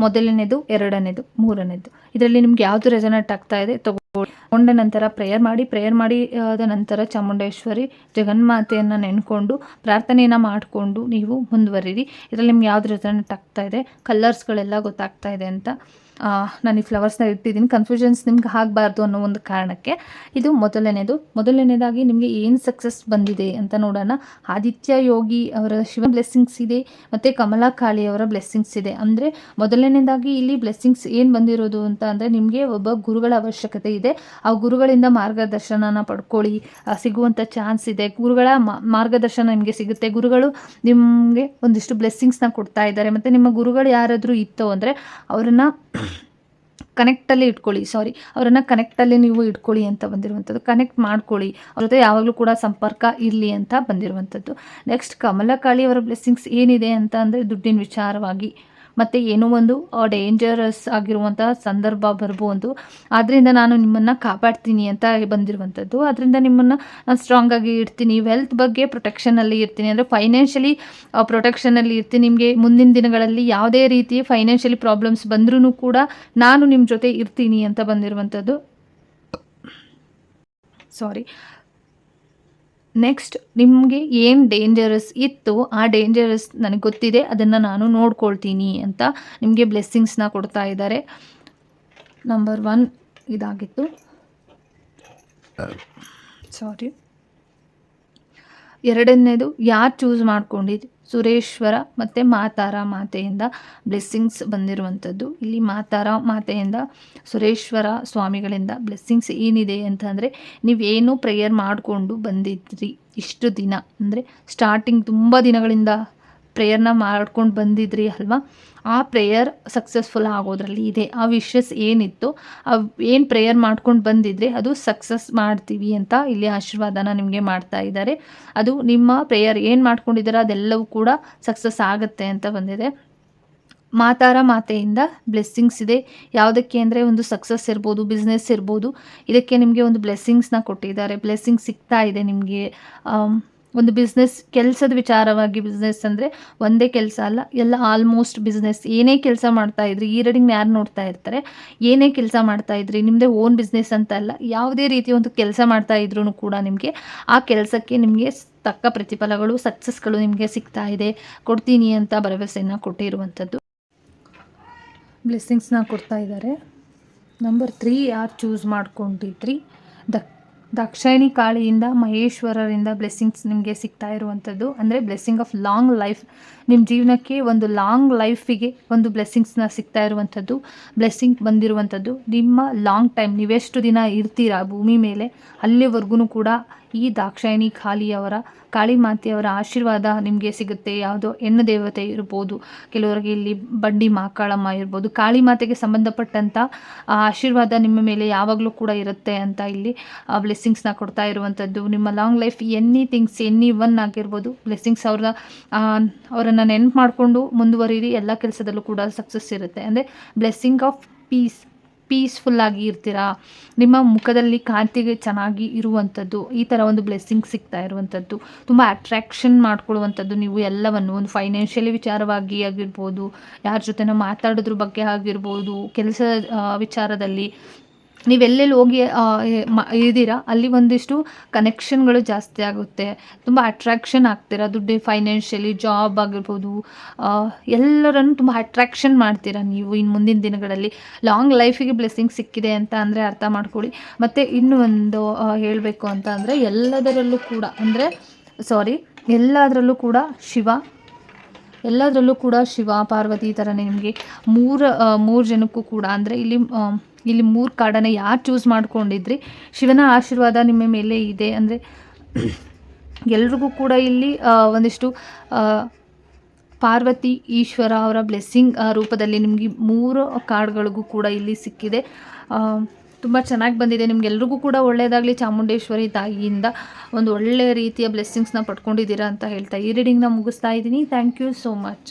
ಮೊದಲನೇದು, ಎರಡನೇದು, ಮೂರನೇದು. ಇದರಲ್ಲಿ ನಿಮ್ಗೆ ಯಾವುದು ರೆಸನೇಟ್ ಆಗ್ತಾ ಇದೆ ತಗೊಳ್ಳಿ ಕೊಂಡ ನಂತರ ಪ್ರೇಯರ್ ಮಾಡಿ ಪ್ರೇಯರ್ ಮಾಡಿ, ಆದ ನಂತರ ಚಾಮುಂಡೇಶ್ವರಿ ಜಗನ್ಮಾತೆಯನ್ನು ನೆನ್ಕೊಂಡು ಪ್ರಾರ್ಥನೆಯನ್ನ ಮಾಡಿಕೊಂಡು ನೀವು ಮುಂದುವರಿರಿ. ಇದರಲ್ಲಿ ನಿಮ್ಗೆ ಯಾವ್ದು ರೆಸನೆಟ್ ಆಗ್ತಾ ಇದೆ ಕಲರ್ಸ್ಗಳೆಲ್ಲ ಗೊತ್ತಾಗ್ತಾ ಇದೆ ಅಂತ. ನಾನು ಈ ಫ್ಲವರ್ಸ್ನ ಇಟ್ಟಿದ್ದೀನಿ. ಕನ್ಫ್ಯೂಷನ್ಸ್ ನಿಮ್ಗೆ ಆಗಬಾರ್ದು ಅನ್ನೋ ಒಂದು ಕಾರಣಕ್ಕೆ ಇದು ಮೊದಲನೇದು. ಮೊದಲನೇದಾಗಿ ನಿಮಗೆ ಏನು ಸಕ್ಸಸ್ ಬಂದಿದೆ ಅಂತ ನೋಡೋಣ. ಆದಿತ್ಯ ಯೋಗಿ ಅವರ ಶಿವ ಬ್ಲೆಸ್ಸಿಂಗ್ಸ್ ಇದೆ, ಮತ್ತು ಕಮಲಾ ಕಾಳಿ ಅವರ ಬ್ಲೆಸ್ಸಿಂಗ್ಸ್ ಇದೆ. ಅಂದರೆ ಮೊದಲನೇದಾಗಿ ಇಲ್ಲಿ ಬ್ಲೆಸ್ಸಿಂಗ್ಸ್ ಏನು ಬಂದಿರೋದು ಅಂತ ಅಂದರೆ ನಿಮಗೆ ಒಬ್ಬ ಗುರುಗಳ ಅವಶ್ಯಕತೆ ಇದೆ. ಆ ಗುರುಗಳಿಂದ ಮಾರ್ಗದರ್ಶನನ ಪಡ್ಕೊಳ್ಳಿ. ಸಿಗುವಂಥ ಚಾನ್ಸ್ ಇದೆ. ಗುರುಗಳ ಮಾರ್ಗದರ್ಶನ ನಿಮಗೆ ಸಿಗುತ್ತೆ. ಗುರುಗಳು ನಿಮಗೆ ಒಂದಿಷ್ಟು ಬ್ಲೆಸ್ಸಿಂಗ್ಸ್ನ ಕೊಡ್ತಾ ಇದ್ದಾರೆ. ಮತ್ತು ನಿಮ್ಮ ಗುರುಗಳು ಯಾರಾದರೂ ಇತ್ತು ಅಂದರೆ ಅವರನ್ನು ಕನೆಕ್ಟಲ್ಲಿ ಇಟ್ಕೊಳ್ಳಿ ಸಾರಿ ಅವರನ್ನು ಕನೆಕ್ಟಲ್ಲಿ ನೀವು ಇಟ್ಕೊಳ್ಳಿ ಅಂತ ಬಂದಿರುವಂಥದ್ದು. ಕನೆಕ್ಟ್ ಮಾಡ್ಕೊಳ್ಳಿ. ಅವ್ರ ಜೊತೆ ಯಾವಾಗಲೂ ಕೂಡ ಸಂಪರ್ಕ ಇರಲಿ ಅಂತ ಬಂದಿರುವಂಥದ್ದು. ನೆಕ್ಸ್ಟ್ ಕಮಲಕಾಳಿ ಅವರ ಬ್ಲೆಸ್ಸಿಂಗ್ಸ್ ಏನಿದೆ ಅಂತ ಅಂದರೆ ದುಡ್ಡಿನ ವಿಚಾರವಾಗಿ. ಮತ್ತು ಏನೋ ಒಂದು ಡೇಂಜರಸ್ ಆಗಿರುವಂತಹ ಸಂದರ್ಭ ಬರ್ಬೋದು. ಆದ್ದರಿಂದ ನಾನು ನಿಮ್ಮನ್ನು ಕಾಪಾಡ್ತೀನಿ ಅಂತ ಬಂದಿರುವಂಥದ್ದು. ಅದರಿಂದ ನಿಮ್ಮನ್ನು ನಾನು ಸ್ಟ್ರಾಂಗ್ ಆಗಿ ಇರ್ತೀನಿ ವೆಲ್ತ್ ಬಗ್ಗೆ ಪ್ರೊಟೆಕ್ಷನಲ್ಲಿ ಇರ್ತೀನಿ. ಅಂದರೆ ಫೈನಾನ್ಷಿಯಲಿ ಪ್ರೊಟೆಕ್ಷನಲ್ಲಿ ಇರ್ತೀನಿ. ನಿಮಗೆ ಮುಂದಿನ ದಿನಗಳಲ್ಲಿ ಯಾವುದೇ ರೀತಿ ಫೈನಾನ್ಷಿಯಲಿ ಪ್ರಾಬ್ಲಮ್ಸ್ ಬಂದ್ರೂ ಕೂಡ ನಾನು ನಿಮ್ಮ ಜೊತೆ ಇರ್ತೀನಿ ಅಂತ ಬಂದಿರುವಂಥದ್ದು. ಸಾರಿ ನೆಕ್ಸ್ಟ್ ನಿಮಗೆ ಏನು ಡೇಂಜರಸ್ ಇತ್ತು ಆ ಡೇಂಜರಸ್ ನನಗೆ ಗೊತ್ತಿದೆ ಅದನ್ನು ನಾನು ನೋಡ್ಕೊಳ್ತೀನಿ ಅಂತ ನಿಮಗೆ ಬ್ಲೆಸ್ಸಿಂಗ್ಸ್ನ ಕೊಡ್ತಾ ಇದ್ದಾರೆ. ನಂಬರ್ ಒನ್ ಇದಾಗಿತ್ತು. ಸಾರಿ ಎರಡನೇದು ಯಾರು ಚೂಸ್ ಮಾಡ್ಕೊಂಡಿದ್ದು ಸುರೇಶ್ವರ ಮತ್ತು ಮಾತಾರ ಮಾತೆಯಿಂದ ಬ್ಲೆಸ್ಸಿಂಗ್ಸ್ ಬಂದಿರುವಂಥದ್ದು. ಇಲ್ಲಿ ಮಾತಾರ ಮಾತೆಯಿಂದ ಸುರೇಶ್ವರ ಸ್ವಾಮಿಗಳಿಂದ ಬ್ಲೆಸ್ಸಿಂಗ್ಸ್ ಏನಿದೆ ಅಂತಂದರೆ ನೀವೇನು ಪ್ರೇಯರ್ ಮಾಡಿಕೊಂಡು ಬಂದಿದ್ರಿ ಇಷ್ಟು ದಿನ. ಅಂದರೆ ಸ್ಟಾರ್ಟಿಂಗ್ ತುಂಬ ದಿನಗಳಿಂದ ಪ್ರೇಯರ್ನ ಮಾಡ್ಕೊಂಡು ಬಂದಿದ್ರಿ ಅಲ್ವಾ? ಆ ಪ್ರೇಯರ್ ಸಕ್ಸಸ್ಫುಲ್ ಆಗೋದ್ರಲ್ಲಿ ಇದೆ. ಆ ವಿಶಸ್ ಏನಿತ್ತು, ಆ ಏನು ಪ್ರೇಯರ್ ಮಾಡ್ಕೊಂಡು ಬಂದಿದ್ರಿ ಅದು ಸಕ್ಸಸ್ ಮಾಡ್ತೀವಿ ಅಂತ ಇಲ್ಲಿ ಆಶೀರ್ವಾದನ ನಿಮಗೆ ಮಾಡ್ತಾ ಇದ್ದಾರೆ. ಅದು ನಿಮ್ಮ ಪ್ರೇಯರ್ ಏನು ಮಾಡ್ಕೊಂಡಿದ್ದೀರಾ ಅದೆಲ್ಲವೂ ಕೂಡ ಸಕ್ಸಸ್ ಆಗುತ್ತೆ ಅಂತ ಬಂದಿದೆ. ಮಾತಾರ ಮಾತೆಯಿಂದ ಬ್ಲೆಸ್ಸಿಂಗ್ಸ್ ಇದೆ. ಯಾವುದಕ್ಕೆ ಅಂದರೆ ಒಂದು ಸಕ್ಸಸ್ ಇರ್ಬೋದು ಬಿಸ್ನೆಸ್ ಇರ್ಬೋದು. ಇದಕ್ಕೆ ನಿಮಗೆ ಒಂದು ಬ್ಲೆಸ್ಸಿಂಗ್ಸ್ನ ಕೊಟ್ಟಿದ್ದಾರೆ. ಬ್ಲೆಸ್ಸಿಂಗ್ ಸಿಗ್ತಾ ಇದೆ ನಿಮಗೆ. ಒಂದು ಬಿಸ್ನೆಸ್ ಕೆಲಸದ ವಿಚಾರವಾಗಿ ಬಿಸ್ನೆಸ್ ಅಂದರೆ ಒಂದೇ ಕೆಲಸ ಅಲ್ಲ, ಎಲ್ಲ ಆಲ್ಮೋಸ್ಟ್ ಬಿಸ್ನೆಸ್ ಏನೇ ಕೆಲಸ ಮಾಡ್ತಾ ಇದ್ರಿ, ಈ ರೀಡಿಂಗ್ ಯಾರು ನೋಡ್ತಾ ಇರ್ತಾರೆ, ಏನೇ ಕೆಲಸ ಮಾಡ್ತಾ ಇದ್ರಿ ನಿಮ್ಮದೇ ಓನ್ ಬಿಸ್ನೆಸ್ ಅಂತ ಅಲ್ಲ, ಯಾವುದೇ ರೀತಿ ಒಂದು ಕೆಲಸ ಮಾಡ್ತಾ ಇದ್ರೂ ಕೂಡ ನಿಮಗೆ ಆ ಕೆಲಸಕ್ಕೆ ನಿಮಗೆ ತಕ್ಕ ಪ್ರತಿಫಲಗಳು ಸಕ್ಸಸ್ಗಳು ನಿಮಗೆ ಸಿಗ್ತಾ ಇದೆ. ಕೊಡ್ತೀನಿ ಅಂತ ಭರವಸೆಯನ್ನು ಕೊಟ್ಟಿರುವಂಥದ್ದು. ಬ್ಲೆಸ್ಸಿಂಗ್ಸ್ನ ಕೊಡ್ತಾ ಇದ್ದಾರೆ. ನಂಬರ್ ತ್ರೀ ಯಾರು ಚೂಸ್ ಮಾಡ್ಕೊಂಡಿದ್ರಿ? ದಕ್ ದಾಕ್ಷಾಯಿಣಿ ಕಾಳಿಯಿಂದ ಮಹೇಶ್ವರರಿಂದ ಬ್ಲೆಸ್ಸಿಂಗ್ಸ್ ನಿಮಗೆ ಸಿಗ್ತಾ ಇರುವಂಥದ್ದು. ಅಂದರೆ ಬ್ಲೆಸ್ಸಿಂಗ್ ಆಫ್ ಲಾಂಗ್ ಲೈಫ್ ನಿಮ್ಮ ಜೀವನಕ್ಕೆ ಒಂದು ಲಾಂಗ್ ಲೈಫಿಗೆ ಒಂದು ಬ್ಲೆಸ್ಸಿಂಗ್ಸ್ನ ಸಿಗ್ತಾ ಇರುವಂಥದ್ದು. ಬ್ಲೆಸ್ಸಿಂಗ್ ಬಂದಿರುವಂಥದ್ದು. ನಿಮ್ಮ ಲಾಂಗ್ ಟೈಮ್ ನೀವೆಷ್ಟು ದಿನ ಇರ್ತೀರಾ ಭೂಮಿ ಮೇಲೆ ಅಲ್ಲಿವರೆಗೂ ಕೂಡ ಈ ದಾಕ್ಷಾಯಿಣಿ ಖಾಲಿಯವರ ಕಾಳಿ ಮಾತೆಯವರ ಆಶೀರ್ವಾದ ನಿಮಗೆ ಸಿಗುತ್ತೆ. ಯಾವುದೋ ಹೆಣ್ಣು ದೇವತೆ ಇರ್ಬೋದು, ಕೆಲವರಿಗೆ ಇಲ್ಲಿ ಬಂಡಿ ಮಾಕಾಳಮ್ಮ ಇರ್ಬೋದು ಕಾಳಿ ಮಾತೆಗೆ ಸಂಬಂಧಪಟ್ಟಂಥ ಆಶೀರ್ವಾದ ನಿಮ್ಮ ಮೇಲೆ ಯಾವಾಗಲೂ ಕೂಡ ಇರುತ್ತೆ ಅಂತ ಇಲ್ಲಿ ಬ್ಲೆಸ್ಸಿಂಗ್ಸ್ನ ಕೊಡ್ತಾ ಇರುವಂಥದ್ದು ನಿಮ್ಮ long life any things any one ಆಗಿರ್ಬೋದು ಬ್ಲೆಸ್ಸಿಂಗ್ಸ್ ಅವ್ರ ಅವರನ್ನು ನೆನ್ಪು ಮಾಡಿಕೊಂಡು ಮುಂದುವರಿಯಿರಿ ಎಲ್ಲ ಕೆಲಸದಲ್ಲೂ ಕೂಡ ಸಕ್ಸಸ್ ಇರುತ್ತೆ. ಅಂದರೆ ಬ್ಲೆಸ್ಸಿಂಗ್ ಆಫ್ ಪೀಸ್ ಪೀಸ್ಫುಲ್ಲಾಗಿ ಇರ್ತೀರಾ? ನಿಮ್ಮ ಮುಖದಲ್ಲಿ ಕಾಂತಿಗೆ ಚೆನ್ನಾಗಿ ಇರುವಂಥದ್ದು, ಈ ಥರ ಒಂದು ಬ್ಲೆಸ್ಸಿಂಗ್ ಸಿಗ್ತಾ ಇರುವಂಥದ್ದು, ತುಂಬ ಅಟ್ರ್ಯಾಕ್ಷನ್ ಮಾಡ್ಕೊಳ್ಳುವಂಥದ್ದು ನೀವು ಎಲ್ಲವನ್ನು, ಒಂದು ಫೈನಾನ್ಷಿಯಲಿ ವಿಚಾರವಾಗಿ ಆಗಿರ್ಬೋದು, ಯಾರ ಜೊತೆನೋ ಮಾತಾಡೋದ್ರ ಬಗ್ಗೆ ಆಗಿರ್ಬೋದು ಕೆಲಸ ವಿಚಾರದಲ್ಲಿ ನೀವೆಲ್ಲೆಲ್ಲಿ ಹೋಗಿ ಇದ್ದೀರಾ, ಅಲ್ಲಿ ಒಂದಿಷ್ಟು ಕನೆಕ್ಷನ್ಗಳು ಜಾಸ್ತಿ ಆಗುತ್ತೆ. ತುಂಬ ಅಟ್ರ್ಯಾಕ್ಷನ್ ಆಗ್ತೀರಾ, ದುಡ್ಡು ಫೈನಾನ್ಷಿಯಲಿ ಜಾಬ್ ಆಗಿರ್ಬೋದು ಎಲ್ಲರನ್ನು ತುಂಬ ಅಟ್ರ್ಯಾಕ್ಷನ್ ಮಾಡ್ತೀರಾ ನೀವು ಇನ್ನು ಮುಂದಿನ ದಿನಗಳಲ್ಲಿ. ಲಾಂಗ್ ಲೈಫಿಗೆ ಬ್ಲೆಸ್ಸಿಂಗ್ ಸಿಕ್ಕಿದೆ ಅಂತ ಅಂದರೆ ಅರ್ಥ ಮಾಡ್ಕೊಳ್ಳಿ. ಮತ್ತು ಇನ್ನೂ ಒಂದು ಹೇಳಬೇಕು ಅಂತ ಅಂದರೆ ಎಲ್ಲದರಲ್ಲೂ ಕೂಡ, ಅಂದರೆ ಸಾರಿ ಎಲ್ಲದರಲ್ಲೂ ಕೂಡ ಶಿವ ಎಲ್ಲದರಲ್ಲೂ ಕೂಡ ಶಿವ, ಪಾರ್ವತಿ ಥರನೇ ನಿಮಗೆ ಮೂರು ಮೂರು ಜನಕ್ಕೂ ಕೂಡ ಅಂದರೆ ಇಲ್ಲಿ ಇಲ್ಲಿ ಮೂರು ಕಾರ್ಡನ್ನು ಯಾರು ಚೂಸ್ ಮಾಡ್ಕೊಂಡಿದ್ರಿ? ಶಿವನ ಆಶೀರ್ವಾದ ನಿಮ್ಮ ಮೇಲೆ ಇದೆ ಅಂದರೆ ಎಲ್ರಿಗೂ ಕೂಡ ಇಲ್ಲಿ ಒಂದಿಷ್ಟು ಪಾರ್ವತಿ, ಈಶ್ವರ ಅವರ ಬ್ಲೆಸ್ಸಿಂಗ್ ರೂಪದಲ್ಲಿ ನಿಮಗೆ ಮೂರು ಕಾರ್ಡ್ಗಳಿಗೂ ಕೂಡ ಇಲ್ಲಿ ಸಿಕ್ಕಿದೆ. ತುಂಬ ಚೆನ್ನಾಗಿ ಬಂದಿದೆ. ನಿಮ್ಗೆಲ್ರಿಗೂ ಕೂಡ ಒಳ್ಳೆಯದಾಗಲಿ ಚಾಮುಂಡೇಶ್ವರಿ ತಾಯಿಯಿಂದ ಒಂದು ಒಳ್ಳೆಯ ರೀತಿಯ ಬ್ಲೆಸ್ಸಿಂಗ್ಸ್ನ ಪಡ್ಕೊಂಡಿದ್ದೀರಾ ಅಂತ ಹೇಳ್ತಾ ಈ ರೀಡಿಂಗ್ನ ಮುಗಿಸ್ತಾ ಇದ್ದೀನಿ. Thank you so much